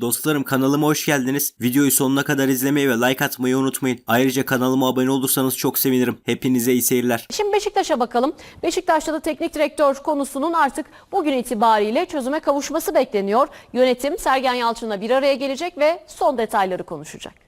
Dostlarım kanalıma hoş geldiniz. Videoyu sonuna kadar izlemeyi ve like atmayı unutmayın. Ayrıca kanalıma abone olursanız çok sevinirim. Hepinize iyi seyirler. Şimdi Beşiktaş'a bakalım. Beşiktaş'ta da teknik direktör konusunun artık bugün itibariyle çözüme kavuşması bekleniyor. Yönetim Sergen Yalçın'la bir araya gelecek ve son detayları konuşacak.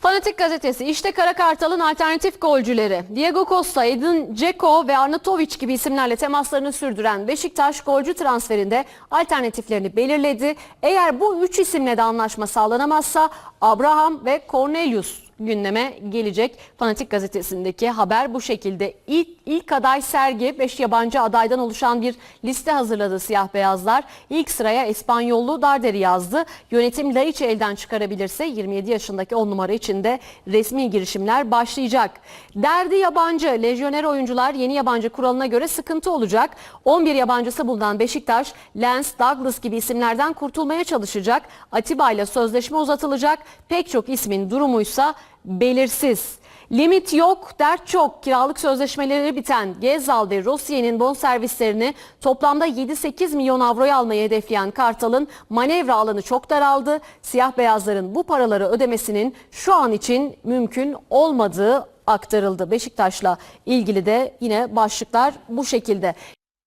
Fanatik gazetesi işte Kara Kartal'ın alternatif golcüleri. Diego Costa, Edin Dzeko ve Arnautovic gibi isimlerle temaslarını sürdüren Beşiktaş golcü transferinde alternatiflerini belirledi. Eğer bu üç isimle de anlaşma sağlanamazsa Abraham ve Cornelius gündeme gelecek. Fanatik gazetesindeki haber bu şekilde. İlk, ilk aday sergi 5 yabancı adaydan oluşan bir liste hazırladı siyah beyazlar. İlk sıraya İspanyollu Darderi yazdı. Yönetim Laiç'i elden çıkarabilirse 27 yaşındaki 10 numara için de resmi girişimler başlayacak. Derdi yabancı lejyoner oyuncular yeni yabancı kuralına göre sıkıntı olacak. 11 yabancısı bulunan Beşiktaş, Lance, Douglas gibi isimlerden kurtulmaya çalışacak. Atiba ile sözleşme uzatılacak. Pek çok ismin durumuysa belirsiz. Limit yok, dert çok. Kiralık sözleşmeleri biten Gezal ve Rossier'in bonservislerini toplamda 7-8 milyon avroya almayı hedefleyen Kartal'ın manevra alanı çok daraldı. Siyah beyazların bu paraları ödemesinin şu an için mümkün olmadığı aktarıldı. Beşiktaş'la ilgili de yine başlıklar bu şekilde.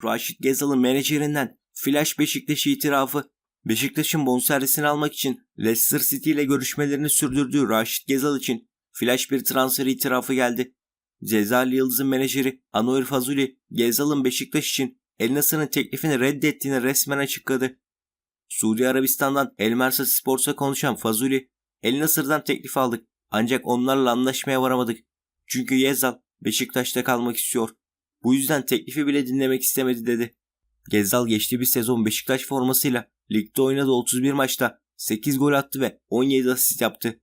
Raşit Gezal'ın menajerinden Flash Beşiktaş itirafı. Beşiktaş'ın bonservisini almak için Leicester City ile görüşmelerini sürdürdüğü Raşit Gezal için Flash bir transfer itirafı geldi. Cezayirli Yıldız'ın menajeri Anoir Fazuli, Gezal'ın Beşiktaş için El Nasır'ın teklifini reddettiğini resmen açıkladı. Suudi Arabistan'dan El Mersa Sports'a konuşan Fazuli, El Nasır'dan teklif aldık ancak onlarla anlaşmaya varamadık. Çünkü Gezal Beşiktaş'ta kalmak istiyor. Bu yüzden teklifi bile dinlemek istemedi dedi. Gezzal geçtiği bir sezon Beşiktaş formasıyla ligde oynadığı 31 maçta 8 gol attı ve 17 asist yaptı.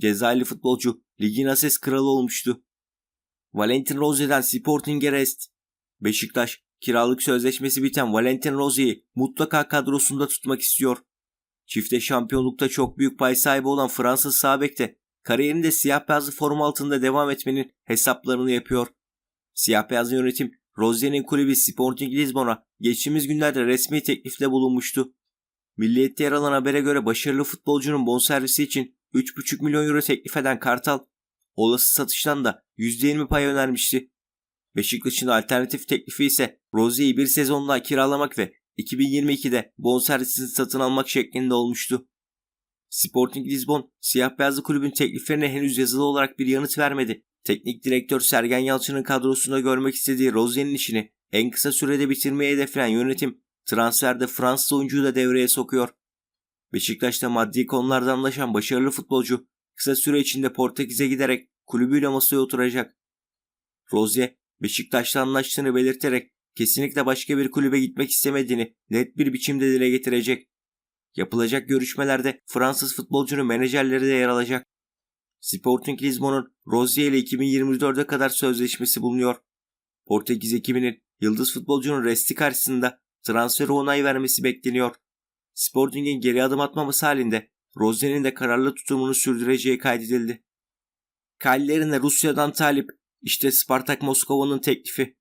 Cezayirli futbolcu ligin ases kralı olmuştu. Valentin Rozier'den Sporting'e rest. Beşiktaş kiralık sözleşmesi biten Valentin Rozier'i mutlaka kadrosunda tutmak istiyor. Çifte şampiyonlukta çok büyük pay sahibi olan Fransız sağ bek de kariyerinde siyah beyazlı forma altında devam etmenin hesaplarını yapıyor. Siyah beyaz yönetim Rozier'in kulübü Sporting Lisbon'a geçtiğimiz günlerde resmi teklifte bulunmuştu. Milliyette yer alan habere göre başarılı futbolcunun bonservisi için 3,5 milyon euro teklif eden Kartal, olası satıştan da %20 pay önermişti. Beşiktaş'ın alternatif teklifi ise Rozier'i bir sezon daha kiralamak ve 2022'de bonservisini satın almak şeklinde olmuştu. Sporting Lisbon, siyah beyazlı kulübün tekliflerine henüz yazılı olarak bir yanıt vermedi. Teknik direktör Sergen Yalçın'ın kadrosunda görmek istediği Rozier'in işini en kısa sürede bitirmeye hedefleyen yönetim transferde Fransız oyuncuyu da devreye sokuyor. Beşiktaş'ta maddi konularda anlaşan başarılı futbolcu kısa süre içinde Portekiz'e giderek kulübüyle masaya oturacak. Rozier Beşiktaş'la anlaştığını belirterek kesinlikle başka bir kulübe gitmek istemediğini net bir biçimde dile getirecek. Yapılacak görüşmelerde Fransız futbolcunun menajerleri de yer alacak. Sporting Lisbon'un Rozier ile 2024'e kadar sözleşmesi bulunuyor. Portekiz ekibinin yıldız futbolcunun resti karşısında transferi onay vermesi bekleniyor. Sporting'in geri adım atmaması halinde Rozier'in de kararlı tutumunu sürdüreceği kaydedildi. Kallerine Rusya'dan talip işte Spartak Moskova'nın teklifi.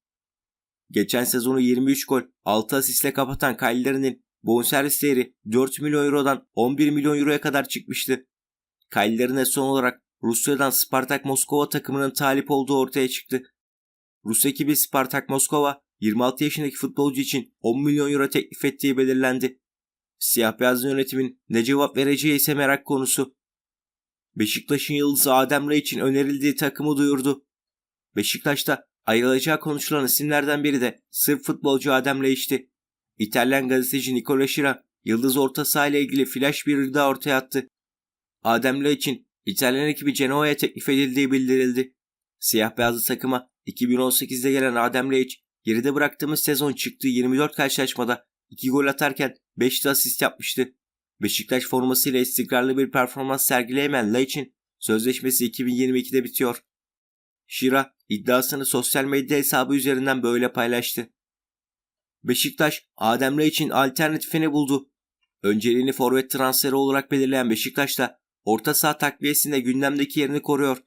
Geçen sezonu 23 gol 6 asistle kapatan Kallerinin bonservis değeri 4 milyon eurodan 11 milyon euroya kadar çıkmıştı. Kallerine son olarak Rusya'dan Spartak Moskova takımının talip olduğu ortaya çıktı. Rus ekibi Spartak Moskova 26 yaşındaki futbolcu için 10 milyon euro teklif ettiği belirlendi. Siyah beyaz yönetimin ne cevap vereceği ise merak konusu. Beşiktaş'ın yıldızı Adem Ray için önerildiği takımı duyurdu. Beşiktaş'ta ayrılacağı konuşulan isimlerden biri de Sırp futbolcu Adem Ray'işti. İtalyan gazeteci Nicola Şiran, yıldız orta saha ile ilgili flash bir iddia ortaya attı. Adem Ray için İtalyan ekibi Genoa'ya teklif edildiği bildirildi. Siyah beyazlı takıma 2018'de gelen Adem Leic, geride bıraktığımız sezon çıktığı 24 karşılaşmada 2 gol atarken 5 de asist yapmıştı. Beşiktaş formasıyla istikrarlı bir performans sergileyemeyen Leic'in sözleşmesi 2022'de bitiyor. Şira iddiasını sosyal medya hesabı üzerinden böyle paylaştı. Beşiktaş Adem Leic'in alternatifini buldu. Önceliğini forvet transferi olarak belirleyen Beşiktaş da orta saha takviyesinde gündemdeki yerini koruyor.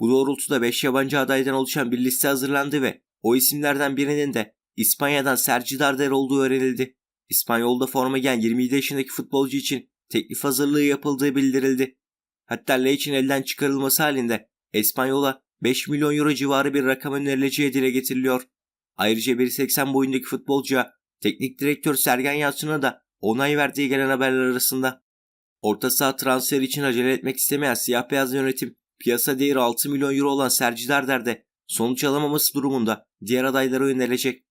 Bu doğrultuda 5 yabancı adaydan oluşan bir liste hazırlandı ve o isimlerden birinin de İspanya'dan Sergi Darder olduğu öğrenildi. İspanyol'da forma giyen 27 yaşındaki futbolcu için teklif hazırlığı yapıldığı bildirildi. Hatta Leich'in elden çıkarılması halinde Espanyol'a 5 milyon euro civarı bir rakam önerileceği dile getiriliyor. Ayrıca 1.80 boyundaki futbolcuya teknik direktör Sergen Yalçın'a da onay verdiği gelen haberler arasında. Orta saha transferi için acele etmek istemeyen siyah beyaz yönetim piyasa değeri 6 milyon euro olan Sergi Darder'de sonuç alamaması durumunda diğer adaylara yönelecek.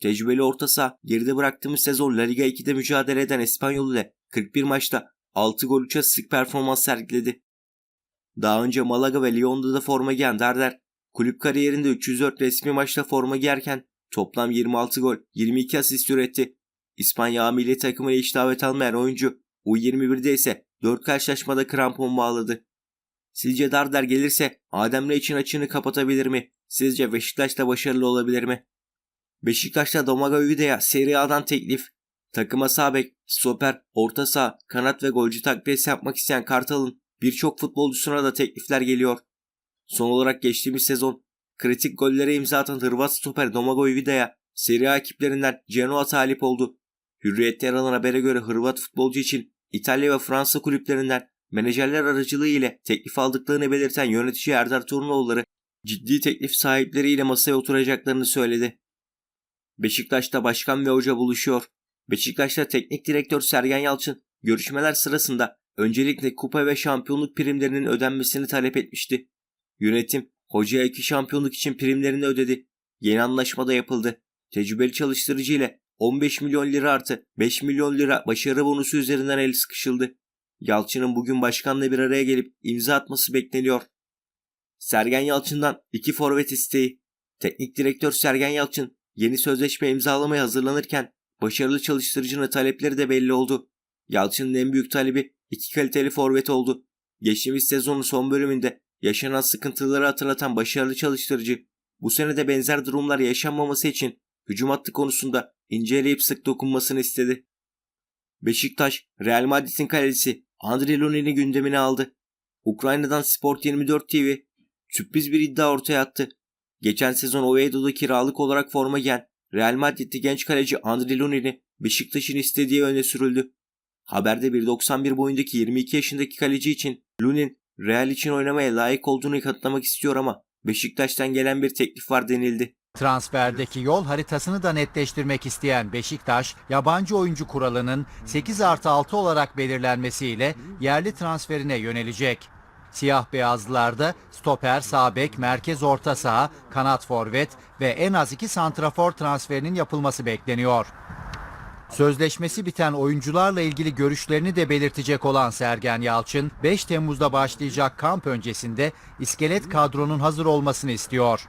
Tecrübeli orta saha geride bıraktığımız sezon La Liga 2'de mücadele eden Espanyol ile 41 maçta 6 gol 3 asistlik performans sergiledi. Daha önce Malaga ve Lyon'da da forma giyen Darder, kulüp kariyerinde 304 resmi maçta forma giyerken toplam 26 gol, 22 asist üretti. İspanya milli takımına hiç davet almayan oyuncu U21'de ise 4 karşılaşmada krampon bağladı. Sizce Darder gelirse Adem'le için açığını kapatabilir mi? Sizce Beşiktaş'ta başarılı olabilir mi? Beşiktaş'ta Domago Vide'ye Serie A'dan teklif. Takıma sağ bek, stoper, orta saha, kanat ve golcü takviyesi yapmak isteyen Kartal'ın birçok futbolcusuna da teklifler geliyor. Son olarak geçtiğimiz sezon kritik gollere imza atan Hırvat stoper Domago Vide'ye Serie A ekiplerinden Genoa talip oldu. Hürriyet'te yer alan habere göre Hırvat futbolcu için İtalya ve Fransa kulüplerinden menajerler aracılığı ile teklif aldıklarını belirten yönetici Erdar Turunoğulları ciddi teklif sahipleriyle masaya oturacaklarını söyledi. Beşiktaş'ta başkan ve hoca buluşuyor. Beşiktaş'ta teknik direktör Sergen Yalçın görüşmeler sırasında öncelikle kupa ve şampiyonluk primlerinin ödenmesini talep etmişti. Yönetim hocaya iki şampiyonluk için primlerini ödedi. Yeni anlaşmada yapıldı. Tecrübeli çalıştırıcı ile 15 milyon lira artı 5 milyon lira başarı bonusu üzerinden el sıkışıldı. Yalçın'ın bugün başkanla bir araya gelip imza atması bekleniyor. Sergen Yalçın'dan iki forvet isteği. Teknik direktör Sergen Yalçın yeni sözleşme imzalamaya hazırlanırken başarılı çalıştırıcının talepleri de belli oldu. Yalçın'ın en büyük talebi iki kaliteli forvet oldu. Geçtiğimiz sezonun son bölümünde yaşanan sıkıntıları hatırlatan başarılı çalıştırıcı bu sene de benzer durumlar yaşanmaması için hücum hattı konusunda inceleyip sık dokunmasını istedi. Beşiktaş, Real Madrid'in kalecisi Andriy Lunin'i gündemine aldı. Ukrayna'dan Sport 24 TV sürpriz bir iddia ortaya attı. Geçen sezon Oviedo'da kiralık olarak forma giyen Real Madrid'li genç kaleci Andriy Lunin'i Beşiktaş'ın istediği öne sürüldü. Haberde 1.91 boyundaki 22 yaşındaki kaleci için Lunin Real için oynamaya layık olduğunu kanıtlamak istiyor ama Beşiktaş'tan gelen bir teklif var denildi. Transferdeki yol haritasını da netleştirmek isteyen Beşiktaş, yabancı oyuncu kuralının 8 artı 6 olarak belirlenmesiyle yerli transferine yönelecek. Siyah beyazlılarda stoper, sağ bek, merkez orta saha, kanat forvet ve en az 2 santrafor transferinin yapılması bekleniyor. Sözleşmesi biten oyuncularla ilgili görüşlerini de belirtecek olan Sergen Yalçın, 5 Temmuz'da başlayacak kamp öncesinde iskelet kadronun hazır olmasını istiyor.